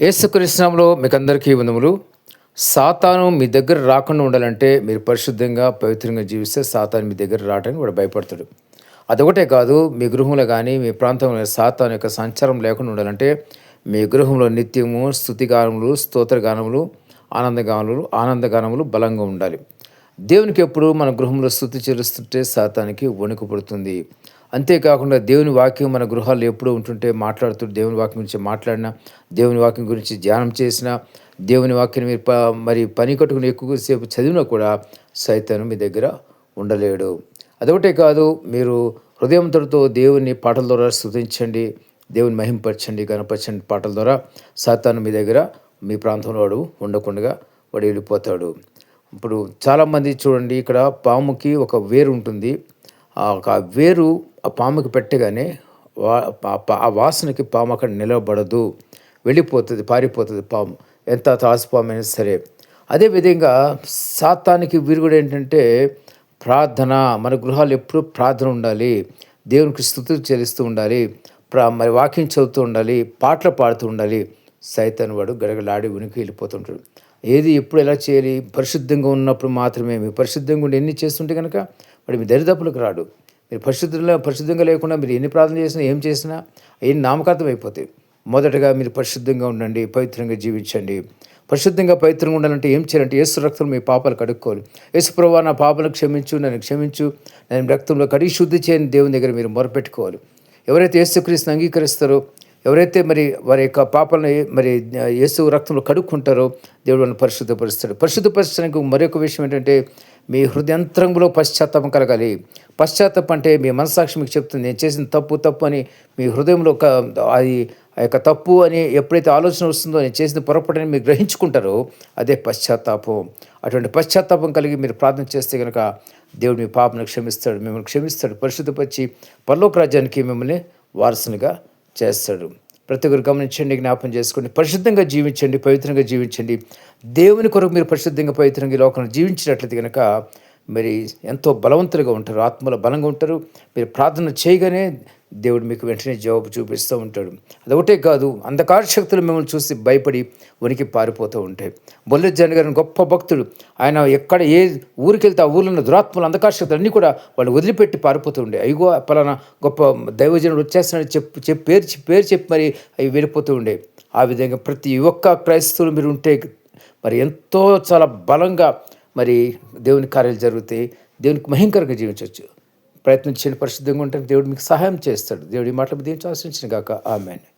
యేసుకృష్ణంలో మీకు అందరికీ వందములు. సాతాను మీ దగ్గర రాకుండా ఉండాలంటే మీరు పరిశుద్ధంగా పవిత్రంగా జీవిస్తే సాతాను మీ దగ్గర రావడానికి వాడు భయపడతాడు. అదొకటే కాదు మీ గృహంలో కానీ మీ ప్రాంతంలో సాతాను యొక్క సంచారం లేకుండా ఉండాలంటే మీ గృహంలో నిత్యము స్థుతిగానములు స్తోత్రగానములు ఆనందగానములు ఆనందగానములు బలంగా ఉండాలి. దేవునికి ఎప్పుడు మన గృహంలో స్థుతి చెల్లిస్తుంటే సాతానికి వణుకు పడుతుంది. అంతేకాకుండా దేవుని వాక్యం మన గృహాల్లో ఎప్పుడూ ఉంటుంటే మాట్లాడుతూ దేవుని వాక్యం గురించి మాట్లాడినా దేవుని వాక్యం గురించి ధ్యానం చేసినా దేవుని వాక్యం మీరు ప మరి పని కట్టుకుని ఎక్కువసేపు చదివినా కూడా సైతాను మీ దగ్గర ఉండలేడు. అదొకటే కాదు మీరు హృదయంతో దేవుని పాటల ద్వారా స్థుతించండి దేవుని మహింపరచండి గణపరచండి పాటల ద్వారా సాతాను మీ దగ్గర మీ ప్రాంతంలో వాడు ఉండకుండా వాడు వెళ్ళిపోతాడు. ఇప్పుడు చాలామంది చూడండి ఇక్కడ పాముకి ఒక వేరు ఉంటుంది. ఆ ఒక వేరు ఆ పాముకి పెట్టగానే వా ఆ వాసనకి పాము అక్కడ నిలబడదు. వెళ్ళిపోతుంది పారిపోతుంది పాము. ఎంత తాసిపాము అయినా సరే. అదేవిధంగా సాతానికి విరుగుడు ఏంటంటే ప్రార్థన మన గృహాలు ఎప్పుడూ ప్రార్థన ఉండాలి. దేవునికి స్థుతులు చెల్లిస్తూ ఉండాలి. ప్రా మరి వాకింగ్ చదువుతూ ఉండాలి. పాటలు పాడుతూ ఉండాలి. సైతాన్ వాడు గడగలాడి ఉనికి వెళ్ళిపోతుంటాడు. ఏది ఎప్పుడు ఎలా చేయాలి? పరిశుద్ధంగా ఉన్నప్పుడు మాత్రమే. మీ పరిశుద్ధంగా ఉండి ఎన్ని చేస్తుంటే కనుక వాడు మీ దరిదాపులకు రాడు. మీరు పరిశుద్ధంగా పరిశుద్ధంగా లేకుండా మీరు ఎన్ని ప్రార్థన చేసినా ఏం చేసినా ఎన్ని నామకార్థం అయిపోతాయి. మొదటగా మీరు పరిశుద్ధంగా ఉండండి పవిత్రంగా జీవించండి. పరిశుద్ధంగా పవిత్రంగా ఉండాలంటే ఏం చేయాలంటే యేసు రక్తం మీ పాపాలు కడుక్కోవాలి. యేసు ప్రభా నా పాపలను క్షమించు నన్ను క్షమించు. నేను రక్తంలో కడిగి శుద్ధి చేయని దేవుని దగ్గర మీరు మొరపెట్టుకోవాలి. ఎవరైతే యేసుక్రీస్తుని అంగీకరిస్తారో ఎవరైతే మరి వారి యొక్క పాపాలను మరి యేసు రక్తంలో కడుక్కుంటారో దేవుడు వాళ్ళని పరిశుద్ధపరుస్తాడు. పరిశుద్ధపరచడానికి మరొక విషయం ఏంటంటే మీ హృదయంత్రంలో పశ్చాత్తాపం కలగాలి. పశ్చాత్తాపం అంటే మీ మనసాక్షి మీకు చెప్తుంది నేను చేసిన తప్పు తప్పు అని మీ హృదయంలో అది ఆ యొక్క తప్పు అని ఎప్పుడైతే ఆలోచన వస్తుందో నేను చేసిన పొరపాటుని మీరు గ్రహించుకుంటారో అదే పశ్చాత్తాపం. అటువంటి పశ్చాత్తాపం కలిగి మీరు ప్రార్థన చేస్తే కనుక దేవుడు మీ పాపను క్షమిస్తాడు మిమ్మల్ని క్షమిస్తాడు పరిశుద్ధపరిచి పర్లోక రాజ్యానికి మిమ్మల్ని వారసునిగా చేస్తాడు. ప్రతి ఒక్కరు గమనించండి జ్ఞాపం చేసుకోండి పరిశుద్ధంగా జీవించండి పవిత్రంగా జీవించండి. దేవుని కొరకు మీరు పరిశుద్ధంగా పవిత్రంగా లోకంలో జీవించినట్లయితే కనుక మరి ఎంతో బలవంతులుగా ఉంటారు ఆత్మలో బలంగా ఉంటారు. మీరు ప్రార్థన చేయగానే దేవుడు మీకు వెంటనే జవాబు చూపిస్తూ ఉంటాడు. అదొకటే కాదు అంధకార శక్తులు మిమ్మల్ని చూసి భయపడి ఉనికి పారిపోతూ ఉంటాయి. బొల్లెజ్జాని గారిని గొప్ప భక్తుడు. ఆయన ఎక్కడ ఏ ఊరికి వెళ్తే ఆ ఊళ్ళో ఉన్న దురాత్మలు అంధకార శక్తులు అన్నీ కూడా వాళ్ళు వదిలిపెట్టి పారిపోతూ ఉండే. అయ్యో పలానా గొప్ప దైవజనుడు వచ్చేస్తున్నాడు చెప్పు చెప్పి పేరు పేరు చెప్పి మరి అవి వెళ్ళిపోతూ ఉండే. ఆ విధంగా ప్రతి ఒక్క క్రైస్తవులు మీరు ఉంటే మరి ఎంతో చాలా బలంగా మరి దేవుని కార్యాలు జరుగుతాయి. దేవునికి మహింకరంగా జీవించవచ్చు. ప్రయత్నం పరిశుద్ధంగా ఉంటే దేవుడు మీకు సహాయం చేస్తాడు. దేవుడి మాటలు దీవించి ఆశించిన కాక ఆమెను.